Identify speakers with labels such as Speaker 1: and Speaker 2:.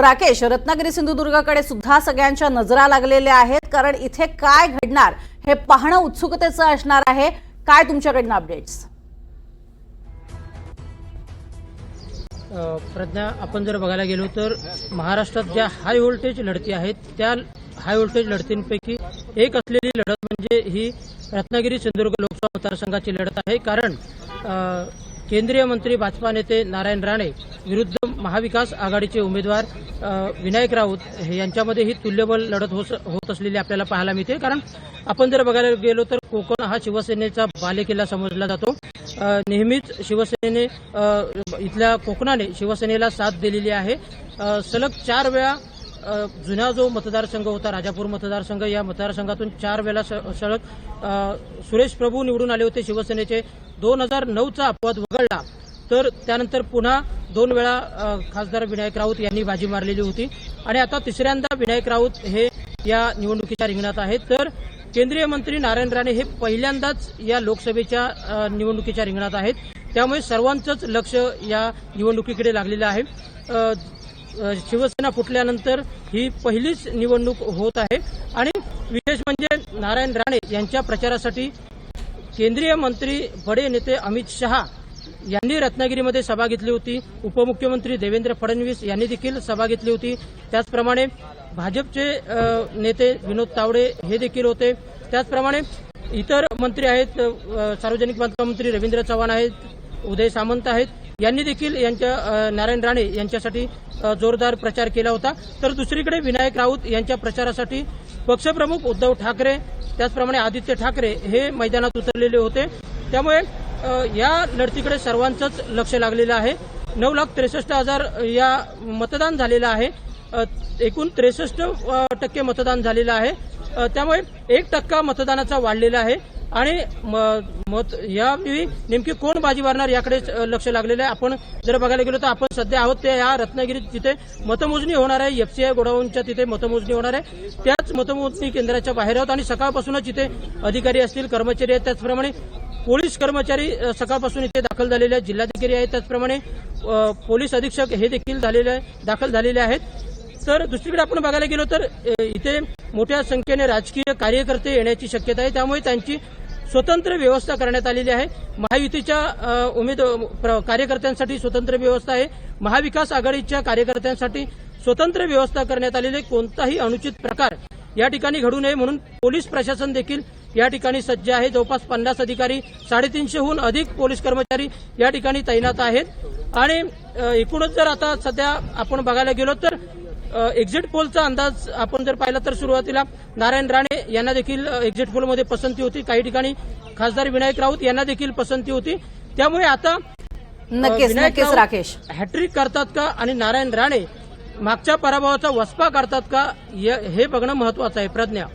Speaker 1: राकेश रत्नागिरी सिंधुदुर्गाकडे सुद्धा सगळ्यांच्या नजरा लागलेल्या आहेत. कारण इथे काय घडणार हे पाहणं उत्सुकतेचं असणार आहे. काय तुमच्याकडनं अपडेट्स
Speaker 2: प्रज्ञा आपण जर बघायला गेलो तर महाराष्ट्रात ज्या हाय व्होल्टेज लढती आहेत त्या हाय व्होल्टेज लढतींपैकी एक असलेली लढत म्हणजे ही रत्नागिरी सिंधुदुर्ग लोकसभा मतदारसंघाची लढत आहे. कारण केंद्रीय मंत्री भाजपा नेते नारायण राणे विरुद्ध महाविकास आघाडीचे उमेदवार विनायक राऊत हे यांच्यामध्ये ही तुल्यबल लढत होत असलेली आपल्याला पाहायला मिळते. कारण आपण जर बघायला गेलो तर कोकण हा शिवसेनेचा बालेकिल्ला समजला जातो. नेहमीच शिवसेनेने इथल्या कोकणाने शिवसेनेला साथ दिलेली आहे. सलग चार वेळा जुना जो मतदारसंघ होता राजापूर मतदारसंघ या मतदारसंघातून चार वेळा स- सलग सुरेश प्रभू निवडून आले होते शिवसेनेचे. दोन हजार नऊचा अपवाद वगळला तर त्यानंतर पुन्हा दोन वेळा खासदार विनायक राऊत यांनी बाजी मारलेली होती. आणि आता तिसऱ्यांदा विनायक राऊत हे या निवडणुकीच्या रिंगणात आहेत. तर केंद्रीय मंत्री नारायण राणे हे पहिल्यांदाच या लोकसभेच्या निवडणुकीच्या रिंगणात आहेत. त्यामुळे सर्वांचंच लक्ष या निवडणुकीकडे लागलेलं आहे. शिवसेना फुटल्यानंतर ही पहिलीच निवडणूक होत आहे. आणि विशेष म्हणजे नारायण राणे यांच्या प्रचारासाठी केंद्रीय मंत्री बडे नेते अमित शहा यांनी रत्नागिरीमध्ये सभा घेतली होती. उपमुख्यमंत्री देवेंद्र फडणवीस यांनी देखील सभा घेतली होती. त्याचप्रमाणे भाजपचे नेते विनोद तावडे हे देखील होते. त्याचप्रमाणे इतर मंत्री आहेत सार्वजनिक बांधकाम मंत्री रवींद्र चव्हाण आहेत उदय सामंत आहेत. यांनी देखील यांच्या नारायण राणे यांच्यासाठी जोरदार प्रचार केला होता. तर दुसरीकडे विनायक राऊत यांच्या प्रचारासाठी पक्षप्रमुख उद्धव ठाकरे त्याचप्रमाणे आदित्य ठाकरे हे मैदानात उतरलेले होते. त्यामुळे या लढतीकडे सर्वांचंच लक्ष लागलेलं आहे. नऊ लाख त्रेसष्ट हजार या मतदान झालेलं आहे. एकूण त्रेसष्ट टक्के मतदान झालेलं आहे. त्यामुळे एक टक्का मतदानाचा वाढलेला आहे. आणि म- मत यावेळी नेमकी कोण बाजी मारणार याकडे लक्ष लागलेलं आहे. आपण जर बघायला गेलो तर आपण सध्या आहोत ते या रत्नागिरीत जिथे मतमोजणी होणार आहे. एफसीआय गोडाऊनच्या तिथे मतमोजणी होणार आहे. त्याच मतमोजणी केंद्राच्या बाहेर आहोत आणि सकाळपासूनच इथे अधिकारी असतील कर्मचारी आहेत. त्याचप्रमाणे पोलीस कर्मचारी सकाळपासून इथे दाखल झालेले आहेत. जिल्हाधिकारी आहेत. त्याचप्रमाणे पोलीस अधीक्षक हे देखील झालेले आहे- दाखल झालेले आहेत. तर दुसरीकडे आपण बघायला गेलो तर इथे मोठ्या संख्येने राजकीय कार्यकर्ते येण्याची शक्यता आहे. त्यामुळे त्यांची स्वतंत्र व्यवस्था करण्यात आलेली आहे. महायुतीच्या उमेद प्र- कार्यकर्त्यांसाठी स्वतंत्र व्यवस्था आहे. महाविकास आघाडीच्या कार्यकर्त्यांसाठी स्वतंत्र व्यवस्था करण्यात आलेली आहे. कोणताही अनुचित प्रकार या ठिकाणी घडू नये म्हणून पोलीस प्रशासन देखील या ठिकाणी सज्ज आहे. जवळपास पन्नास अधिकारी साडेतीनशेहून अधिक पोलीस कर्मचारी या ठिकाणी तैनात आहेत. आणि एकूणच जर आता सध्या आपण बघायला गेलो तर एक्झिट पोलचा अंदाज आपण जर पाहिला तर सुरुवातीला नारायण राणे यांना देखील एक्झिट पोलमध्ये पसंती होती. काही ठिकाणी खासदार विनायक राऊत यांना देखील पसंती होती. त्यामुळे आता
Speaker 1: नक्कीच राकेश.
Speaker 2: हॅट्रिक करतात का आणि नारायण राणे मागच्या पराभवाचा वसपा काढतात का हे बघणं महत्वाचं आहे. प्रज्ञा.